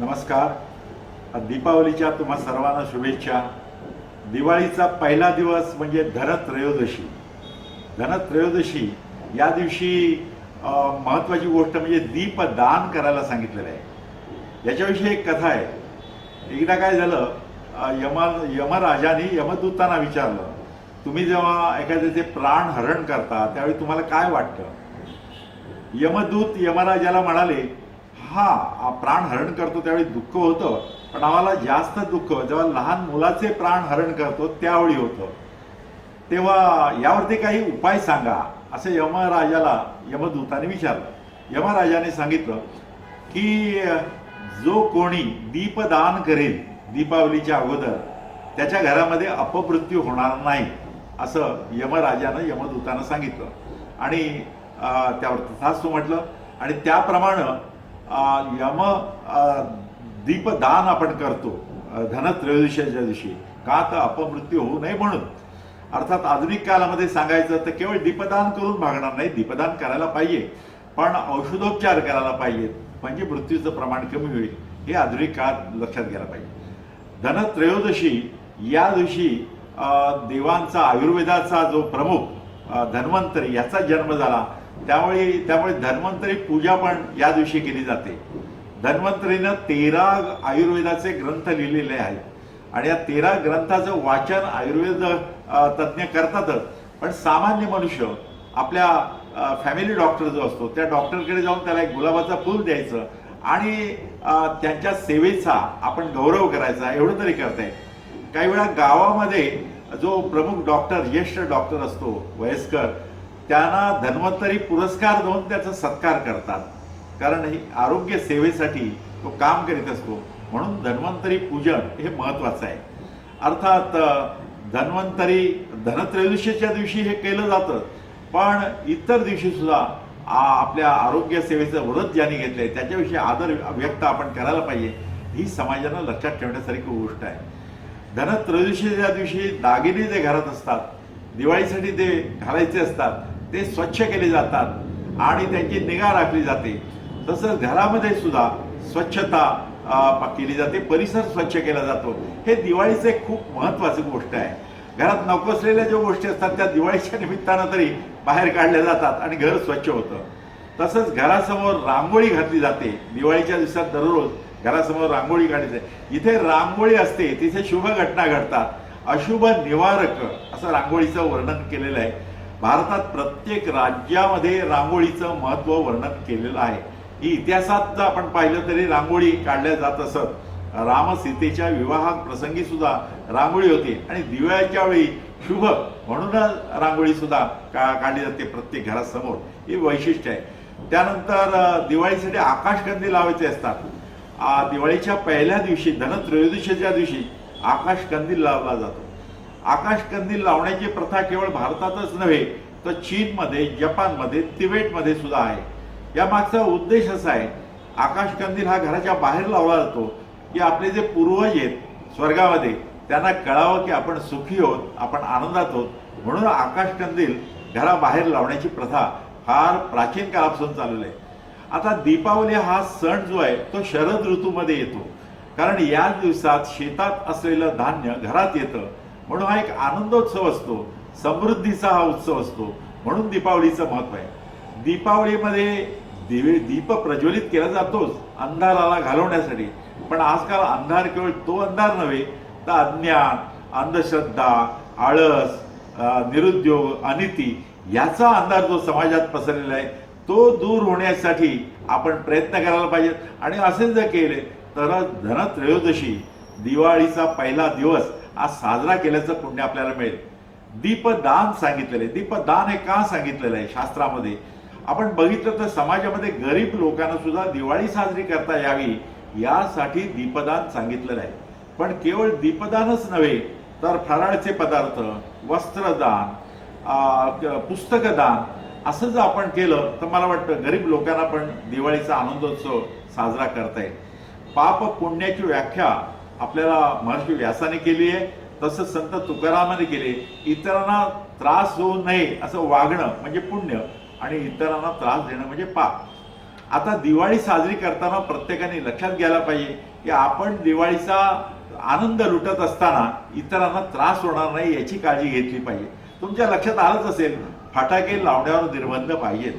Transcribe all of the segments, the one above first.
नमस्कार. दीपावलीच्या तुम्हा सर्वांना शुभेच्छा. दिवाळीचा पहिला दिवस म्हणजे धनत्रयोदशी. धनत्रयोदशी या दिवशी महत्त्वाची गोष्ट म्हणजे दीपदान करायला सांगितलेलं आहे. याच्याविषयी एक कथा आहे. एकदा काय झालं यमा यमराजाने यमदूतांना विचारलं तुम्ही जेव्हा एखाद्याचे प्राण हरण करता त्यावेळी तुम्हाला काय वाटतं? यमदूत यमराजाला म्हणाले हा प्राण हरण करतो त्यावेळी दुःख होतं पण आम्हाला जास्त दुःख जेव्हा लहान मुलाचे प्राण हरण करतो त्यावेळी होतं. तेव्हा यावरती काही उपाय सांगा असं यमराजाला यमदूताने विचारलं. यमराजाने सांगितलं की जो कोणी दीपदान करेल दीपावलीच्या अगोदर त्याच्या घरामध्ये अपमृत्यू होणार नाही असं यमराजानं यमदूतानं सांगितलं. आणि त्यावर त्यावर तू म्हटलं. आणि त्याप्रमाणे यम दीपदान आपण करतो धनत्रयोदशीच्या दिवशी का तर अपमृत्यू होऊ नये म्हणून अर्थात आधुनिक काळामध्ये सांगायचं तर केवळ दीपदान करून भागणार नाही दीपदान करायला पाहिजे पण औषधोपचार करायला पाहिजेत म्हणजे मृत्यूचं प्रमाण कमी होईल हे आधुनिक काळात लक्षात घ्यायला पाहिजे धनत्रयोदशी या दिवशी देवांचा आयुर्वेदाचा जो प्रमुख धन्वंतरी याचा जन्म झाला त्यामुळे त्यामुळे धन्वंतरी पूजा पण या दिवशी केली जाते. धन्वंतरीनं तेरा आयुर्वेदाचे ग्रंथ लिहिलेले आहेत. आणि या तेरा ग्रंथाचं वाचन आयुर्वेद तज्ज्ञ करतातच पण सामान्य मनुष्य आपल्या फॅमिली डॉक्टर जो असतो त्या डॉक्टरकडे जाऊन त्याला एक गुलाबाचं फूल द्यायचं आणि त्यांच्या सेवेचा आपण गौरव करायचा एवढं तरी करताय काही वेळा गावामध्ये जो प्रमुख डॉक्टर ज्येष्ठ डॉक्टर असतो वयस्कर त्यांना धन्वंतरी पुरस्कार देऊन त्याचा सत्कार करतात. कारण ही आरोग्य सेवेसाठी तो काम करीत असतो. म्हणून धन्वंतरी पूजन हे महत्वाचं आहे. अर्थात धन्वंतरी धनत्रयोदशीच्या दिवशी हे केलं जातं. पण इतर दिवशी सुद्धा आपल्या आरोग्य सेवेचं व्रत ज्यांनी घेतलंय त्याच्याविषयी आदर व्यक्त आपण करायला पाहिजे. ही समाजानं लक्षात ठेवण्यासारखी गोष्ट आहे. धनत्रयोदशीच्या दिवशी दागिने जे घरात असतात दिवाळीसाठी ते घालायचे असतात. ते स्वच्छ केले जातात आणि त्यांची निगा राखली जाते. तसंच घरामध्ये सुद्धा स्वच्छता केली जाते. परिसर स्वच्छ केला जातो. हे दिवाळीचं एक खूप महत्त्वाची गोष्ट आहे. घरात नको असलेल्या ज्या गोष्टी असतात त्या दिवाळीच्या निमित्तानं तरी बाहेर काढल्या जातात आणि घर स्वच्छ होतं. तसंच घरासमोर रांगोळी घातली जाते. दिवाळीच्या दिवसात दररोज घरासमोर रांगोळी काढली जाते. इथे रांगोळी असते तिथे शुभ घटना घडतात. अशुभ निवारक असं रांगोळीचं वर्णन केलेलं आहे. भारतात प्रत्येक राज्यामध्ये रांगोळीचं महत्त्व वर्णन केलेलं आहे. ही इतिहासात जर आपण पाहिलं तरी रांगोळी काढल्या जात असत. राम सीतेच्या विवाह प्रसंगी सुद्धा रांगोळी होती आणि दिव्याच्या वेळी शुभ म्हणूनच रांगोळी सुद्धा का काढली जाते प्रत्येक घरासमोर. हे वैशिष्ट्य आहे. त्यानंतर दिवाळीसाठी आकाशकंदी लावायचे असतात. दिवाळीच्या पहिल्या दिवशी धनत्रयोदशीच्या दिवशी आकाशकंदी लावला जातो. आकाश कंदील लावण्याची प्रथा केवळ भारतातच नव्हे तर चीनमध्ये जपानमध्ये तिबेटमध्ये सुद्धा आहे. या मागचा उद्देश असा आहे आकाश कंदील हा घराच्या बाहेर लावला जातो की आपले जे पूर्वज आहेत स्वर्गामध्ये त्यांना कळावं की आपण सुखी आहोत आपण आनंदात आहोत. म्हणून आकाश कंदील घराबाहेर लावण्याची प्रथा फार प्राचीन काळापासून चाललेली आहे. आता दीपावली हा सण जो आहे तो शरद ऋतूमध्ये येतो. कारण या दिवसात शेतात असलेलं धान्य घरात येतं. म्हणून हा एक आनंदोत्सव असतो. समृद्धीचा हा उत्सव असतो. म्हणून दीपावलीचं महत्त्व आहे. दीपावलीमध्ये दिवे दीप प्रज्वलित केला जातोच अंधाराला घालवण्यासाठी. पण आजकाल अंधार केवळ तो अंधार नव्हे तर अज्ञान अंधश्रद्धा आळस निरुद्योग अनिती याचा अंधार जो समाजात पसरलेला आहे तो दूर होण्यासाठी आपण प्रयत्न करायला पाहिजे आणि असे जर केले तर धनत्रयोदशी दिवाळीचा पहिला दिवस आज साजरा केल्याचं पुण्य आपल्याला मिळेल. दीपदान सांगितलेलं आहे. दीपदान हे का सांगितलेलं आहे शास्त्रामध्ये? आपण बघितलं तर समाजामध्ये गरीब लोकांना सुद्धा दिवाळी साजरी करता यावी यासाठी दीपदान सांगितलेलं आहे. पण केवळ दीपदानच नव्हे तर फराळचे पदार्थ वस्त्रदान पुस्तकदान असं जर आपण केलं तर मला वाटतं गरीब लोकांना पण दिवाळीचा आनंदोत्सव साजरा करता येईल. पाप पुण्याची व्याख्या आपल्याला महर्षी व्यासाने केली आहे तसं संत तुकारामाने केले इतरांना त्रास होऊ नये असं वागणं म्हणजे पुण्य आणि इतरांना त्रास देणं म्हणजे पाप. आता दिवाळी साजरी करताना प्रत्येकाने लक्षात घ्यायला पाहिजे की आपण दिवाळीचा आनंद लुटत असताना इतरांना त्रास होणार नाही याची काळजी घेतली पाहिजे. तुमच्या लक्षात आलंच असेल फटाके लावण्यावर निर्बंध पाहिजेत.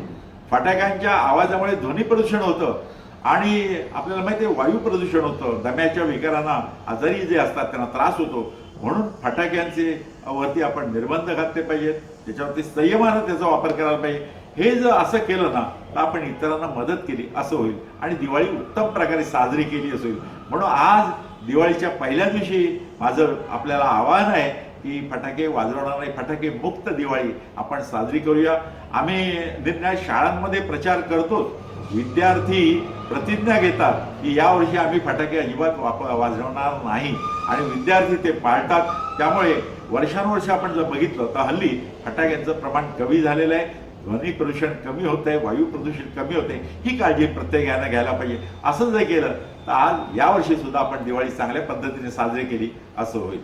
फटाक्यांच्या आवाजामुळे ध्वनी प्रदूषण होतं. आणि आपल्याला माहिती आहे वायू प्रदूषण होतं. दम्याच्या विकारांना आजारी जे असतात त्यांना त्रास होतो. म्हणून फटाक्यांचे वरती आपण निर्बंध घातले पाहिजेत. त्याच्यावरती संयमानं त्याचा वापर करायला पाहिजे. हे जर असं केलं ना तर आपण इतरांना मदत केली असं होईल. आणि दिवाळी उत्तम प्रकारे साजरी केली असं होईल. म्हणून आज दिवाळीच्या पहिल्या दिवशी माझं आपल्याला आवाहन आहे की फटाके वाजवणार नाही फटाके मुक्त दिवाळी आपण साजरी करूया. आम्ही निर्णय शाळांमध्ये प्रचार करतोच. विद्यार्थी प्रतिज्ञा घेतात की यावर्षी आम्ही फटाके अजिबात वाप वाजवणार नाही. आणि विद्यार्थी ते पाळतात. त्यामुळे वर्षानुवर्ष आपण जर बघितलं तर हल्ली फटाक्यांचं प्रमाण कमी झालेलं आहे. ध्वनी प्रदूषण कमी होत आहे वायू प्रदूषण कमी होते ही काळजी प्रत्येकानं घ्यायला पाहिजे. असं जर केलं तर आज यावर्षी सुद्धा आपण दिवाळी चांगल्या पद्धतीने साजरी केली असं होईल.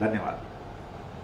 धन्यवाद.